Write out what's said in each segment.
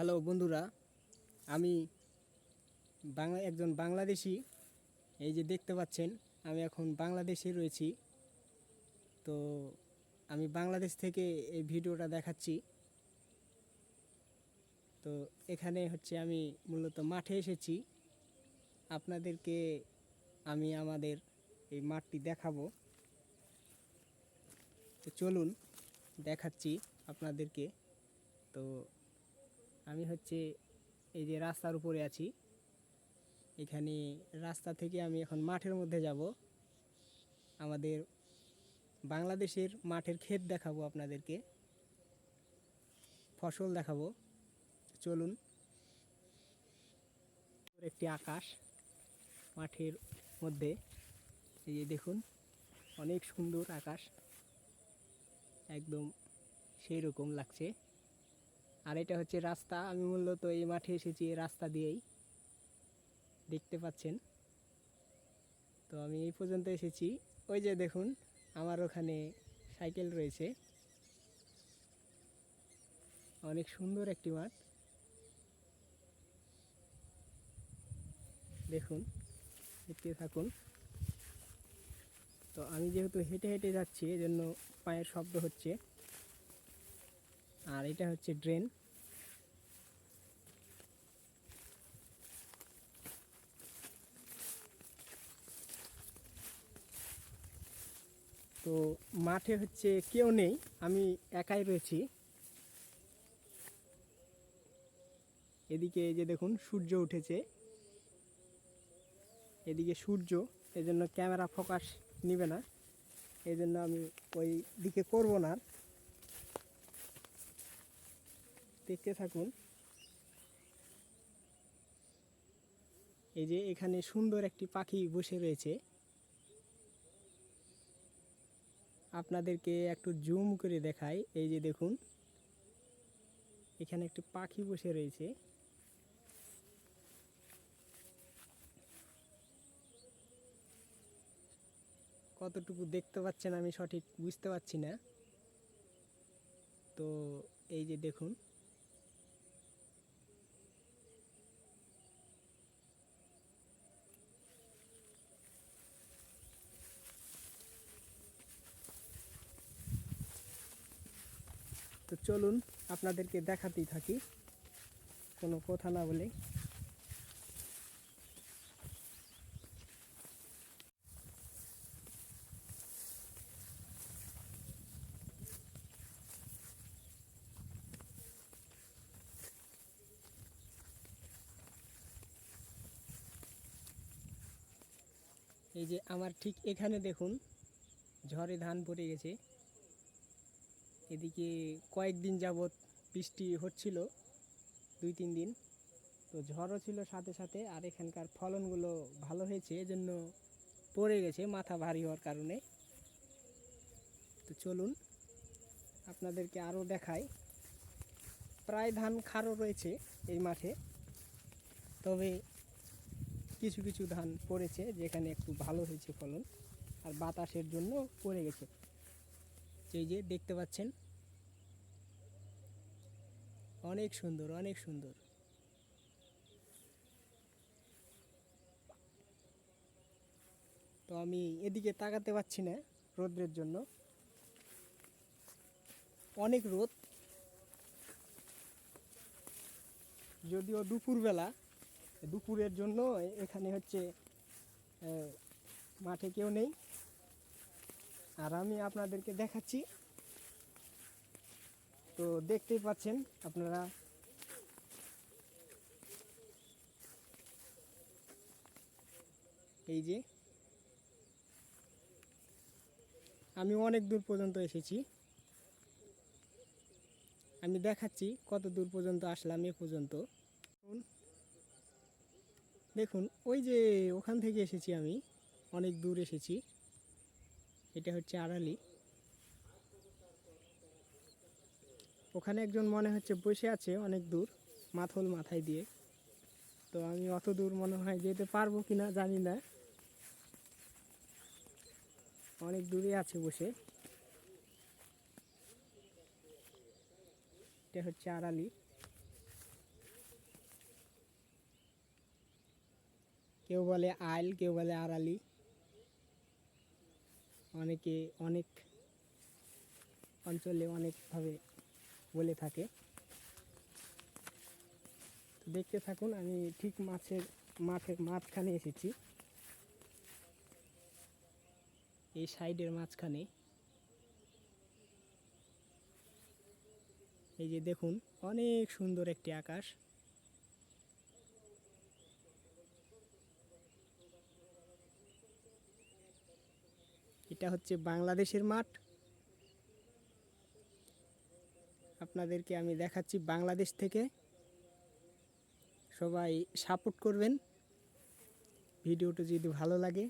Hello বন্ধুরা, আমি বাংলা, একজন বাংলাদেশি। এই যে দেখতে পাচ্ছেন, আমি এখন বাংলাদেশে রয়েছি। তো আমি বাংলাদেশ থেকে এই ভিডিওটা দেখাচ্ছি। তো এখানে হচ্ছে আমি মূলত মাঠে এসেছি। আপনাদেরকে আমি আমাদের এই মাঠটি দেখাবো। তো চলুন, দেখাচ্ছি আপনাদেরকে। তো আমি হচ্ছে এই যে রাস্তার উপরে আছি। এখানে রাস্তা থেকে আমি এখন মাঠের মধ্যে যাব। আমাদের বাংলাদেশের মাঠের ক্ষেত দেখাবো আপনাদেরকে। ফসল দেখাবো। চলুন। একটি আকাশ মাঠের মধ্যে। এই যে দেখুন, অনেক সুন্দর আকাশ। একদম সেই রকম লাগছে। আর এটা হচ্ছে রাস্তা। আমি মূলত এই মাঠে এসেছি, এই রাস্তা দিয়েই। দেখতে পাচ্ছেন? তো আমি এই পর্যন্ত এসেছি। ওই যে দেখুন, আমার ওখানে সাইকেল রয়েছে। অনেক সুন্দর একটি মাঠ। দেখুন, দেখতে থাকুন। তো আমি যেহেতু হেঁটে হেঁটে যাচ্ছি, এজন্য পায়ের শব্দ হচ্ছে। আর এটা হচ্ছে ড্রেন। তো মাঠে হচ্ছে কেউ নেই, আমি একাই রয়েছি। এদিকে এই যে দেখুন, সূর্য উঠেছে। এদিকে সূর্য এই জন্য ক্যামেরা ফোকাস নিবে না। এই জন্য আমি ওই দিকে করব না। দেখতে থাকুন। এই যে এখানে সুন্দর একটি পাখি বসে রয়েছে। আপনাদেরকে একটু জুম করে দেখাই। এই যে দেখুন, এখানে একটি পাখি বসে রয়েছে। কতটুকু দেখতে পাচ্ছেন আমি সঠিক বুঝতে পারছি না। তো এই যে দেখুন তো চলুন আপনাদেরকে দেখাতেই থাকি। কোনো কথা না বলে। এই যে আমার ঠিক এখানে দেখুন, ঝড়ে ধান পড়ে গেছে। এদিকে কয়েকদিন যাবৎ বৃষ্টি হচ্ছিল, দুই, তিন দিন। তো ঝড়ও ছিল সাথে সাথে, আর এখানকার ফলনগুলো ভালো হয়েছে, এজন্য পড়ে গেছে, মাথা ভারী হওয়ার কারণে। তো চলুন, আপনাদেরকে আরও দেখাই। প্রায় ধান খারও রয়েছে এই মাঠে, তবে কিছু কিছু ধান পড়েছে, যেখানে একটু ভালো হয়েছে ফলন, আর বাতাসের জন্য পড়ে গেছে। এই যে দেখতে পাচ্ছেন? অনেক সুন্দর অনেক সুন্দর। তো আমি এদিকে তাকাতে পাচ্ছি না রোদ্রের জন্য। অনেক রোদ। যদিও দুপুরবেলা, দুপুরের জন্য এখানে হচ্ছে মাঠে কেউ নেই। আর আমি আপনাদেরকে দেখাচ্ছি। তো দেখতেই পাচ্ছেন আপনারা। এই যে। আমি অনেক দূর পর্যন্ত এসেছি। আমি দেখাচ্ছি কত দূর পর্যন্ত আসলাম এ পর্যন্ত। দেখুন, ওই যে ওখান থেকে এসেছি আমি। অনেক দূর এসেছি। এটা হচ্ছে আড়ালি। ওখানে একজন মনে হচ্ছে বসে আছে অনেক দূর, মাথল মাথায় দিয়ে। তো আমি অত দূর মনে হয় যেতে পারব কি না জানি না। অনেক দূরে আছে বসে। এটা হচ্ছে আড়ালি। কেউ বলে আইল, কেউ বলে আড়ালি। অনেকে অনেক অঞ্চলে অনেকভাবে বলে থাকে। দেখতে থাকুন, আমি ঠিক মাছের, মাঠের মাঝখানে এসেছি। এই সাইডের মাঝখানে। এই যে দেখুন, অনেক সুন্দর একটি আকাশ। এটা হচ্ছে বাংলাদেশের মাঠ। আপনাদেরকে আমি দেখাচ্ছি বাংলাদেশ থেকে। সবাই সাপোর্ট করবেন। ভিডিওটা যদি ভালো লাগে,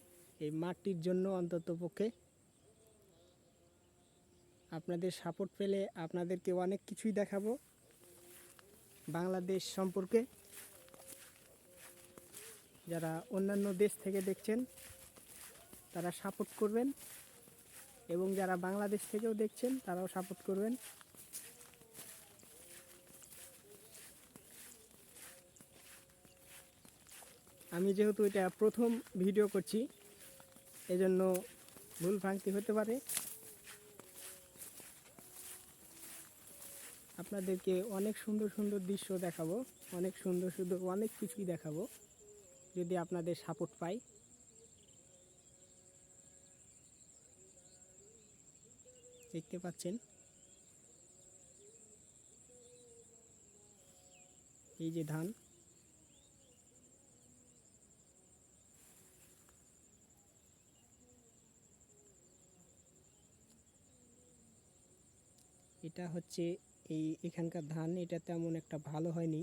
এই মাঠটির জন্য অন্তত পক্ষে। আপনাদের সাপোর্ট পেলে আপনাদেরকে অনেক কিছুই দেখাবো বাংলাদেশ সম্পর্কে। যারা অন্যান্য দেশ থেকে দেখছেন, তারা সাপোর্ট করবেন। এবং যারা বাংলাদেশ থেকেও দেখছেন, তারাও সাপোর্ট করবেন। আমি যেহেতু এটা প্রথম ভিডিও করছি, এজন্য ভুল ভ্রান্তি হতে পারে। আপনাদেরকে অনেক সুন্দর সুন্দর দৃশ্য দেখাবো, অনেক সুন্দর সুন্দর অনেক কিছুই দেখাবো, যদি আপনাদের সাপোর্ট পাই। দেখতে পাচ্ছেন। এই যে ধান। এটা হচ্ছে এই এখানকার ধান, এটা তেমন একটা ভালো হয়নি।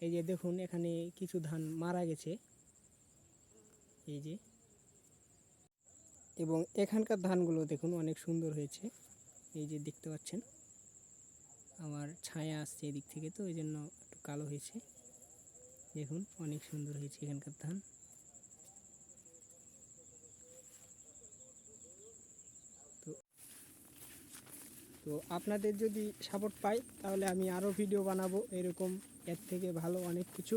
এই যে দেখুন, এখানে কিছু ধান মারা গেছে। এই যে এবং এখানকার ধানগুলো দেখুন অনেক সুন্দর হয়েছে। এই যে দেখতে পাচ্ছেন, আমার ছায়া আসছে এদিক থেকে তো ওই জন্য একটু কালো হয়েছে। দেখুন, অনেক সুন্দর হয়েছে এখানকার ধান। তো তো আপনাদের যদি সাপোর্ট পাই, তাহলে আমি আরও ভিডিও বানাবো এরকম, এর থেকে ভালো অনেক কিছু।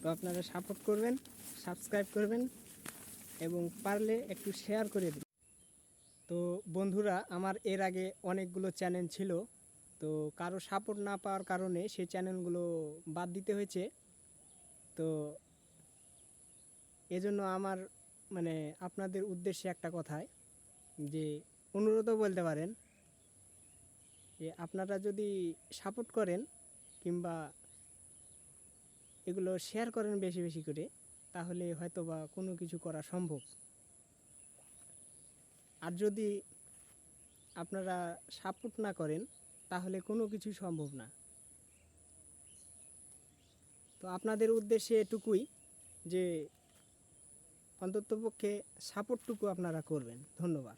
তো আপনারা সাপোর্ট করবেন সাবস্ক্রাইব করবেন। এবং পারলে একটু শেয়ার করে দিন। তো বন্ধুরা, আমার এর আগে অনেকগুলো চ্যানেল ছিল। তো কারও সাপোর্ট না পাওয়ার কারণে সেই চ্যানেলগুলো বাদ দিতে হয়েছে। তো এজন্য আমার মানে আপনাদের উদ্দেশ্যে একটা কথায় যে অনুরোধও বলতে পারেন, যে আপনারা যদি সাপোর্ট করেন কিংবা এগুলো শেয়ার করেন বেশি বেশি করে তাহলে হয়তো বা কোনো কিছু করা সম্ভব। আর যদি আপনারা সাপোর্ট না করেন, তাহলে কোনো কিছু সম্ভব না। তো আপনাদের উদ্দেশ্যে এটুকুই যে অন্ততপক্ষে সাপোর্টটুকু আপনারা করবেন। ধন্যবাদ।